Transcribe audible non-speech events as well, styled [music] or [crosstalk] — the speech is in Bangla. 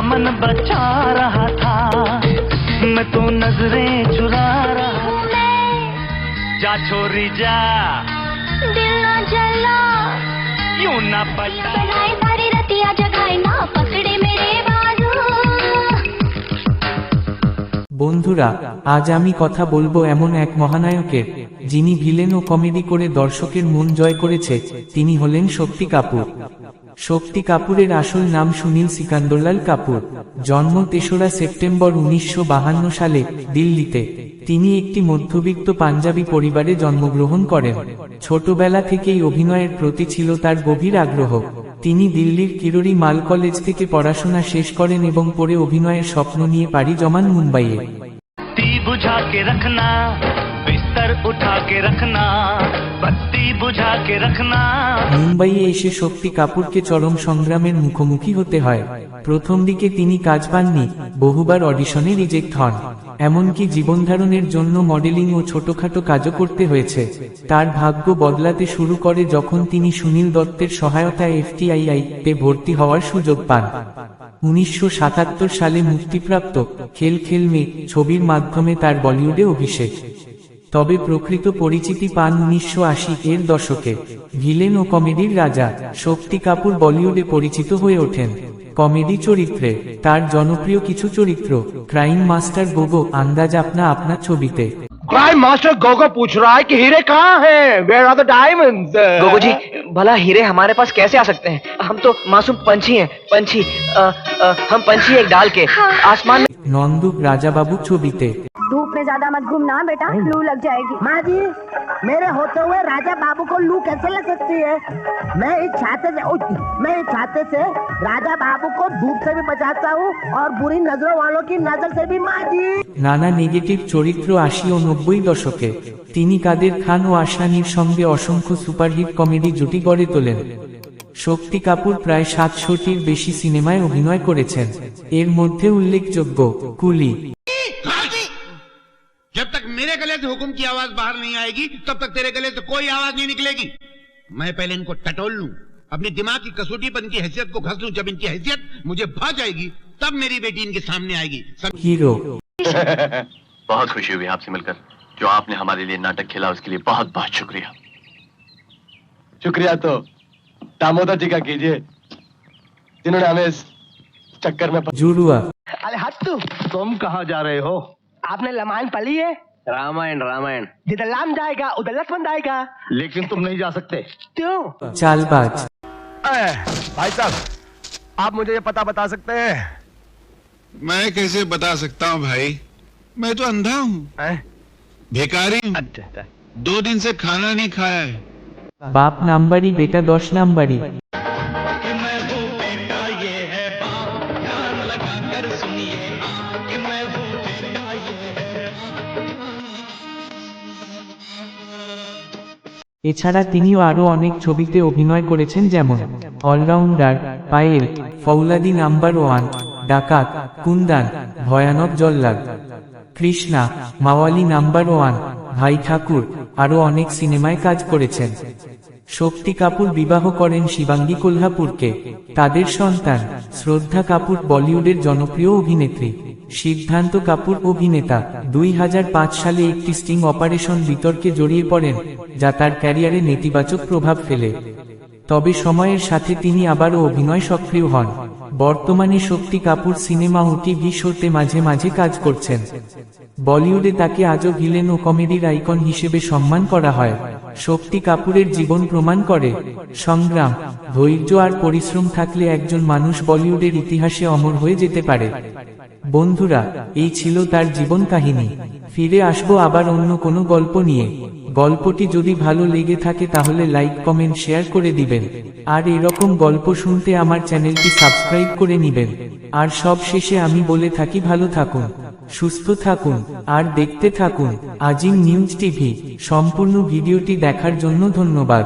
दामन बचा रहा था मैं तो नजरें चुरा रहा जा छोरी जा दिल ना जला यूं ना पटा बनाए सारी रतिया जगाए ना पकड़े मेरे बाजू বন্ধুরা আজ আমি কথা বলবো এমন এক মহানায়কের যিনি ভিলেন ও কমেডি করে দর্শকের মন জয় করেছে তিনি হলেন শক্তি কাপুর শক্তি কাপুরের আসল নাম সুনীল সিকান্দরলাল কাপুর। জন্ম তেসরা সেপ্টেম্বর উনিশশো সালে, দিল্লিতে। তিনি একটি মধ্যবিত্ত পাঞ্জাবি পরিবারে জন্মগ্রহণ করেন। ছোটবেলা থেকেই অভিনয়ের প্রতি ছিল তার গভীর আগ্রহ। তিনি দিল্লির কিরোরি মাল কলেজ থেকে পড়াশোনা শেষ করেন এবং পরে অভিনয়ের স্বপ্ন নিয়ে পাড়ি জমান মুম্বাইয়ে। রাখনা বিস্তার উঠা কে রাখনা ঝুঝাকে রাখনা মুম্বাইয়ে এসে শক্তি কাপুরকে চরম সংগ্রামের মুখোমুখি হতে হয়। প্রথম দিকে তিনি কাজ পাননি, বহুবার অডিশনে রিজেক্ট হন। এমনকি জীবনধারণের জন্য মডেলিং ও ছোটখাটো কাজও করতে হয়েছে। তার ভাগ্য বদলাতে শুরু করে যখন তিনি সুনীল দত্তের সহায়তায় এফটিআইআই তে ভর্তি হওয়ার সুযোগ পান। উনিশশো সাতাত্তর সালে মুক্তিপ্রাপ্ত খেল খেল মে ছবির মাধ্যমে তার বলিউডে অভিষেক। তবে প্রকৃত পরিচিতি পান উনিশশো এর দশকে ভিলেন ও কমেডির রাজা শক্তি কাপুর বলিউডে পরিচিত হয়ে ওঠেন কমেডি চরিত্রে তার জনপ্রিয় কিছু চরিত্র ক্রাইম মাস্টার গোগো আন্দাজ আপনা আপনা ছবিতে क्राइम मास्टर गोगो पूछ रहा है कि हीरे कहाँ हैं where are the diamonds Gogo ji भला हीरे हमारे पास कैसे आ सकते हैं हम तो मासूम पंछी हैं पंछी अ, अ, हम पंछी एक डाल के आसमान में নন্দুক রাজাবাবু ছবিতে धूप में ज्यादा मत घूमना बेटा लू लग जाएगी माँ जी मेरे होते हुए राजा बाबू को लू कैसे लग सकती है मैं इस छाते से उठ, मैं इस छाते से राजा बाबू को धूप से भी बचाता हूँ और बुरी नजरों वालों की नजर से भी माँ जी নানা নেগেটিভ চরিত্র আশি ও নব্বই দশকে তিনি কাদের খান ও আশরানির সঙ্গে অসংখ্য সুপারহিট কমেডি জুটি গড়ে তোলেন শক্তি কাপুর প্রায় সাতশোটির বেশি সিনেমায় অভিনয় করেছেন এর মধ্যে উল্লেখযোগ্য কুলি जब तक मेरे गले से हुक्म की आवाज़ बाहर नहीं आएगी तब तक तेरे गले से कोई आवाज़ नहीं निकलेगी। मैं पहले इनको टटोल लू अपने दिमाग की कसूटीपन इनकी हैसियत को घस लू। जब इनकी हैसियत मुझे भा जाएगी तब मेरी बेटी इनके सामने आएगी। सब हीरो [laughs] बहुत खुशी हुई आपसे मिलकर जो आपने हमारे लिए नाटक खेला उसके लिए बहुत बहुत शुक्रिया। शुक्रिया तो दामोदर जी का कीजिए जिन्होंने हमें इस चक्कर में जुड़ हुआ अरे हट तुम कहा जा रहे हो? आपने लमान पली है? रामायण रामायण। जिधर लाम जाएगा उधर लक्ष्मण जाएगा। लेकिन तुम नहीं जा सकते। क्यों? चालबाज। भाई साहब आप मुझे ये पता बता सकते हैं? मैं कैसे बता सकता हूँ भाई? मैं तो अंधा हूँ। भिकारी अच्छा, अच्छा। दो दिन से खाना नहीं खाया है। बाप नाम्बारी बेटा दोष नाम बड़ी। এছাড়া তিনিও আরও অনেক ছবিতে অভিনয় করেছেন যেমন allrounder, Payal, Fauladi number one, Dacait, Kundan, Bhayanak জল্লাদ, কৃষ্ণা, মাওয়ালি নাম্বার ওয়ান, ভাই ঠাকুর আরও অনেক সিনেমায় কাজ করেছেন। শক্তি কাপুর বিবাহ করেন শিবাঙ্গী কোল্হাপুরকে। তাদের সন্তান শ্রদ্ধা কাপুর বলিউডের জনপ্রিয় অভিনেত্রী। সিদ্ধান্ত কাপুর অভিনেতা, দুই হাজার পাঁচ সালে একটি স্টিং অপারেশন বিতর্কে জড়িয়ে পড়েন, যা তার ক্যারিয়ারে নেতিবাচক প্রভাব ফেলে। তবে সময়ের সাথে তিনি আবারও অভিনয় সক্রিয় হন। বর্তমানে শক্তি কাপুর সিনেমা ও টিভি শোতে মাঝে মাঝে কাজ করছেন। বলিউডে তাকে আজও ভিলেন ও কমেডির আইকন হিসেবে সম্মান করা হয়। শক্তি কাপুরের জীবন প্রমাণ করে, সংগ্রাম, ধৈর্য আর পরিশ্রম থাকলে একজন মানুষ বলিউডের ইতিহাসে অমর হয়ে যেতে পারে। বন্ধুরা, এই ছিল তার জীবন কাহিনী। ফিরে আসব আবার অন্য কোনো গল্প নিয়ে। গল্পটি যদি ভালো লেগে থাকে তাহলে লাইক, কমেন্ট, শেয়ার করে দিবেন। আর এরকম গল্প শুনতে আমার চ্যানেলটি সাবস্ক্রাইব করে নিবেন। আর সব শেষে আমি বলে থাকি, ভালো থাকুন, সুস্থ থাকুন, আর দেখতে থাকুন আজিম নিউজ টিভি। সম্পূর্ণ ভিডিওটি দেখার জন্য ধন্যবাদ।